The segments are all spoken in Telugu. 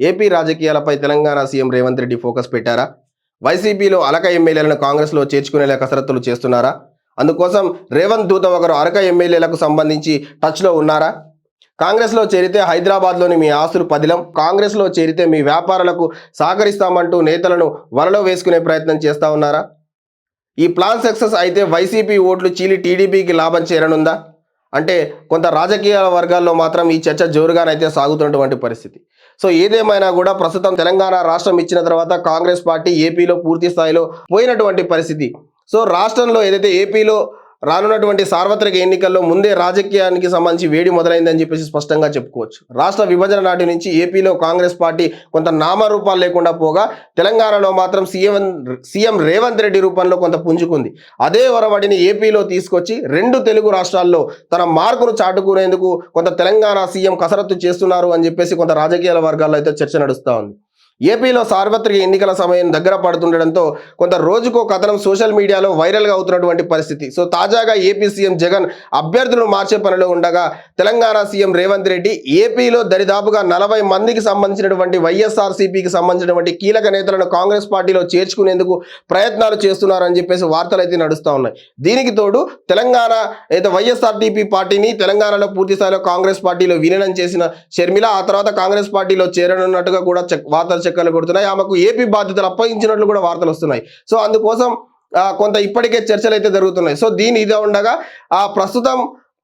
ఏపీ రాజకీయాలపై తెలంగాణ సీఎం రేవంత్ రెడ్డి ఫోకస్ పెట్టారా? వైసీపీలో అలక ఎమ్మెల్యేలను కాంగ్రెస్లో చేర్చుకునేలా కసరత్తులు చేస్తున్నారా? అందుకోసం రేవంత్ దూత ఒకరు అరక ఎమ్మెల్యేలకు సంబంధించి టచ్లో ఉన్నారా? కాంగ్రెస్లో చేరితే హైదరాబాద్లోని మీ ఆస్తులు పదిలం కాంగ్రెస్లో చేరితే మీ వ్యాపారాలకు సహకరిస్తామంటూ నేతలను వరలో వేసుకునే ప్రయత్నం చేస్తా ఉన్నారా? ఈ ప్లాన్ సక్సెస్ అయితే వైసీపీ ఓట్లు చీలి టీడీపీకి లాభం చేరనుందా? అంటే కొంత రాజకీయ వర్గాల్లో మాత్రం ఈ చర్చ జోరుగానైతే సాగుతున్నటువంటి పరిస్థితి. సో ఏదేమైనా కూడా ప్రస్తుతం తెలంగాణ రాష్ట్రం ఇచ్చిన తర్వాత కాంగ్రెస్ పార్టీ ఏపీలో పూర్తి స్థాయిలో పోయినటువంటి పరిస్థితి. సో రాష్ట్రంలో ఏదైతే ఏపీలో రానున్నటువంటి సార్వత్రిక ఎన్నికల్లో ముందే రాజకీయానికి సంబంధించి వేడి మొదలైందని చెప్పేసి స్పష్టంగా చెప్పుకోవచ్చు. రాష్ట్ర విభజన నాటి నుంచి ఏపీలో కాంగ్రెస్ పార్టీ కొంత నామరూపాలు లేకుండా పోగా తెలంగాణలో మాత్రం సీఎం సీఎం రేవంత్ రెడ్డి రూపంలో కొంత పుంజుకుంది. అదే ఒరవడిని ఏపీలో తీసుకొచ్చి రెండు తెలుగు రాష్ట్రాల్లో తన మార్కును చాటుకునేందుకు కొంత తెలంగాణ సీఎం కసరత్తు చేస్తున్నారు అని చెప్పేసి కొంత రాజకీయాల వర్గాల్లో అయితే చర్చ నడుస్తూ ఉంది. ఏపీలో సార్వత్రిక ఎన్నికల సమయం దగ్గర పడుతుండడంతో కొంత రోజుకో కథనం సోషల్ మీడియాలో వైరల్గా అవుతున్నటువంటి పరిస్థితి. సో తాజాగా ఏపీ సీఎం జగన్ అభ్యర్థులను మార్చే పనిలో ఉండగా తెలంగాణ సీఎం రేవంత్ రెడ్డి ఏపీలో దరిదాపుగా నలభై మందికి సంబంధించినటువంటి వైఎస్ఆర్సీపీకి సంబంధించినటువంటి కీలక నేతలను కాంగ్రెస్ పార్టీలో చేర్చుకునేందుకు ప్రయత్నాలు చేస్తున్నారని చెప్పేసి వార్తలు అయితే నడుస్తూ ఉన్నాయి. దీనికి తోడు తెలంగాణ అయితే వైఎస్ఆర్టీపీ పార్టీని తెలంగాణలో పూర్తిస్థాయిలో కాంగ్రెస్ పార్టీలో విలీనం చేసిన షర్మిల ఆ తర్వాత కాంగ్రెస్ పార్టీలో చేరనున్నట్టుగా కూడా వార్తలు చెక్కలు కొడుతున్నాయి. ఆమెకు ఏపీ బాధ్యతలు అప్పగించినట్లు కూడా వార్తలు వస్తున్నాయి. సో అందుకోసం కొంత ఇప్పటికే చర్చలు అయితే జరుగుతున్నాయి. సో దీని ఇదే ఉండగా ఆ ప్రస్తుతం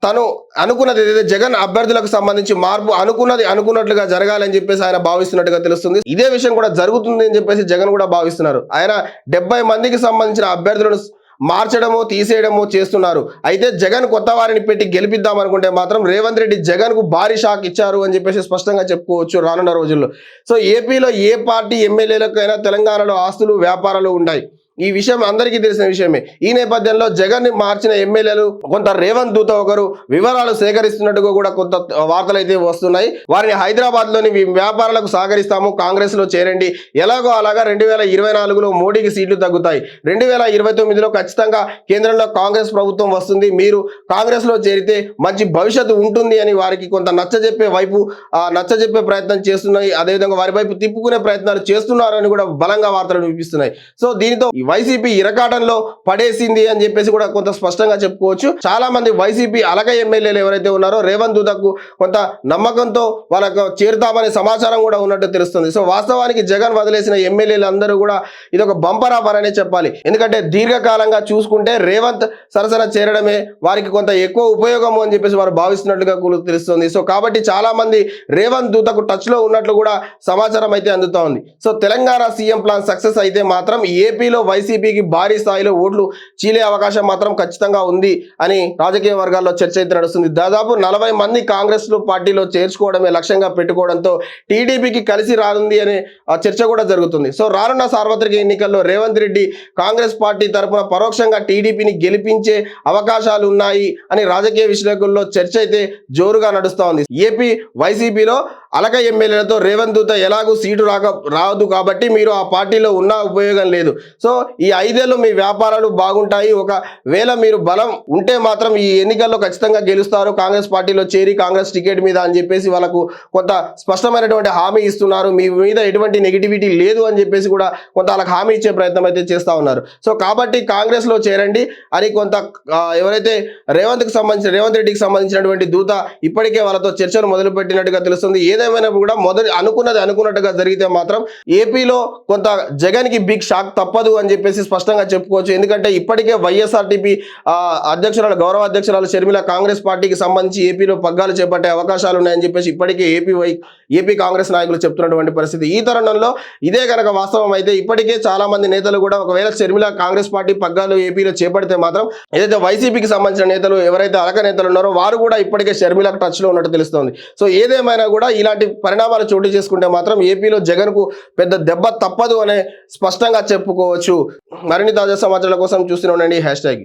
తను అనుకున్నది ఏదైతే జగన్ అభ్యర్థులకు సంబంధించి మార్పు అనుకున్నది అనుకున్నట్లుగా జరగాలని చెప్పేసి ఆయన భావిస్తున్నట్టుగా తెలుస్తుంది. ఇదే విషయం కూడా జరుగుతుంది అని చెప్పేసి జగన్ కూడా భావిస్తున్నారు. ఆయన డెబ్బై మందికి సంబంధించిన అభ్యర్థులను మార్చడము తీసేయడము చేస్తున్నారు. అయితే జగన్ కొత్త వారిని పెట్టి గెలిపిద్దాం అనుకుంటే మాత్రం రేవంత్ రెడ్డి జగన్కు భారీ షాక్ ఇచ్చారు అని చెప్పేసి స్పష్టంగా చెప్పుకోవచ్చు రానున్న రోజుల్లో. సో ఏపీలో ఏ పార్టీ ఎమ్మెల్యేలకైనా తెలంగాణలో ఆస్తులు వ్యాపారాలు ఉంటాయి ఈ విషయం అందరికీ తెలిసిన విషయమే. ఈ నేపథ్యంలో జగన్ని మార్చిన ఎమ్మెల్యేలు కొంత రేవంత్ దూత ఒకరు వివరాలు సేకరిస్తున్నట్టుగా కూడా కొంత వార్తలు అయితే వస్తున్నాయి. వారిని హైదరాబాద్లోని వ్యాపారాలకు సహకరిస్తాము కాంగ్రెస్లో చేరండి. ఎలాగో అలాగా రెండు వేల ఇరవై నాలుగులో మోడీకి సీట్లు తగ్గుతాయి. రెండు వేల ఇరవై తొమ్మిదిలో ఖచ్చితంగా కేంద్రంలో కాంగ్రెస్ ప్రభుత్వం వస్తుంది. మీరు కాంగ్రెస్లో చేరితే మంచి భవిష్యత్తు ఉంటుంది అని వారికి కొంత నచ్చజెప్పే వైపు ఆ, నచ్చజెప్పే ప్రయత్నం చేస్తున్నాయి. అదేవిధంగా వారి వైపు తిప్పుకునే ప్రయత్నాలు చేస్తున్నారని కూడా బలంగా వార్తలు వినిపిస్తున్నాయి. సో దీనితో వైసీపీ ఇరకాటంలో పడేసింది అని చెప్పేసి కూడా కొంత స్పష్టంగా చెప్పుకోవచ్చు. చాలా మంది వైసీపీ అలగ ఎమ్మెల్యేలు ఎవరైతే ఉన్నారో రేవంత్ దూతకు కొంత నమ్మకంతో వాళ్ళకు చేరుతామనే సమాచారం కూడా ఉన్నట్టు తెలుస్తుంది. సో వాస్తవానికి జగన్ వదిలేసిన ఎమ్మెల్యేలు అందరూ కూడా ఇది ఒక బంపర్ ఆఫర్ అనే చెప్పాలి. ఎందుకంటే దీర్ఘకాలంగా చూసుకుంటే రేవంత్ సరసన చేరడమే వారికి కొంత ఎక్కువ ఉపయోగము అని చెప్పేసి వారు భావిస్తున్నట్లుగా కూడా తెలుస్తుంది. సో కాబట్టి చాలా మంది రేవంత్ దూతకు టచ్లో ఉన్నట్లు కూడా సమాచారం అయితే అందుతా ఉంది. So Telangana CM plan success అయితే మాత్రం ఏపీలో వై వైసీపీకి భారీ స్థాయిలో ఓట్లు చీలే అవకాశం మాత్రం ఖచ్చితంగా ఉంది అని రాజకీయ వర్గాల్లో చర్చ అయితే నడుస్తుంది. దాదాపు నలభై మంది కాంగ్రెస్ పార్టీలో చేర్చుకోవడమే లక్ష్యంగా పెట్టుకోవడంతో టీడీపీకి కలిసి రానుంది అనే ఆ చర్చ కూడా జరుగుతుంది. సో రానున్న సార్వత్రిక ఎన్నికల్లో రేవంత్ రెడ్డి కాంగ్రెస్ పార్టీ తరఫున పరోక్షంగా టీడీపీని గెలిపించే అవకాశాలు ఉన్నాయి అని రాజకీయ విశ్లేషకుల్లో చర్చ అయితే జోరుగా నడుస్తూ ఉంది. ఏపీ వైసీపీలో అలక ఎమ్మెల్యేలతో రేవంత్ దూత ఎలాగూ సీటు రాక రాదు కాబట్టి మీరు ఆ పార్టీలో ఉన్న ఉపయోగం లేదు. సో ఈ ఐదేళ్ళు మీ వ్యాపారాలు బాగుంటాయి. ఒకవేళ మీరు బలం ఉంటే మాత్రం ఈ ఎన్నికల్లో ఖచ్చితంగా గెలుస్తారు. కాంగ్రెస్ పార్టీలో చేరి కాంగ్రెస్ టికెట్ మీద అని చెప్పేసి వాళ్ళకు కొంత స్పష్టమైనటువంటి హామీ ఇస్తున్నారు. మీ మీద ఎటువంటి నెగిటివిటీ లేదు అని చెప్పేసి కూడా కొంత వాళ్ళకి హామీ ఇచ్చే ప్రయత్నం అయితే చేస్తూ ఉన్నారు. సో కాబట్టి కాంగ్రెస్లో చేరండి. అని కొంత ఎవరైతే రేవంత్కి సంబంధించిన రేవంత్ రెడ్డికి సంబంధించినటువంటి దూత ఇప్పటికే వాళ్ళతో చర్చలు మొదలుపెట్టినట్టుగా తెలుస్తుంది. తెలుస్తుంది ఏదేమైనా కూడా మొదటి అనుకున్నది అనుకున్నట్టుగా జరిగితే మాత్రం ఏపీలో కొంత జగన్కి బిగ్ షాక్ తప్పదు అని చెప్పేసి స్పష్టంగా చెప్పుకోవచ్చు. ఎందుకంటే ఇప్పటికే వైఎస్ఆర్టీపీ అధ్యక్షురాలు గౌరవ అధ్యక్షురాలు షర్మిల కాంగ్రెస్ పార్టీకి సంబంధించి ఏపీలో పగ్గాలు చేపట్టే అవకాశాలు ఉన్నాయని చెప్పేసి ఇప్పటికే ఏపీ వై ఏపీ కాంగ్రెస్ నాయకులు చెప్తున్నటువంటి పరిస్థితి. ఈ తరుణంలో ఇదే కనుక వాస్తవం అయితే ఇప్పటికే చాలా మంది నేతలు కూడా ఒకవేళ షర్మిల కాంగ్రెస్ పార్టీ పగ్గాలు ఏపీలో చేపడితే మాత్రం ఏదైతే వైసీపీకి సంబంధించిన నేతలు ఎవరైతే అలక నేతలు ఉన్నారో వారు కూడా ఇప్పటికే షర్మిలకు టచ్లో ఉన్నట్టు తెలుస్తోంది. సో ఏదేమైనా కూడా ఇలా ఇలాంటి పరిణామాలు చోటు చేసుకుంటే మాత్రం ఏపీలో జగన్కు పెద్ద దెబ్బ తప్పదు అనే స్పష్టంగా చెప్పుకోవచ్చు. మరిన్ని తాజా సమాచారాల కోసం చూస్తూనే ఉండండి. Hash tag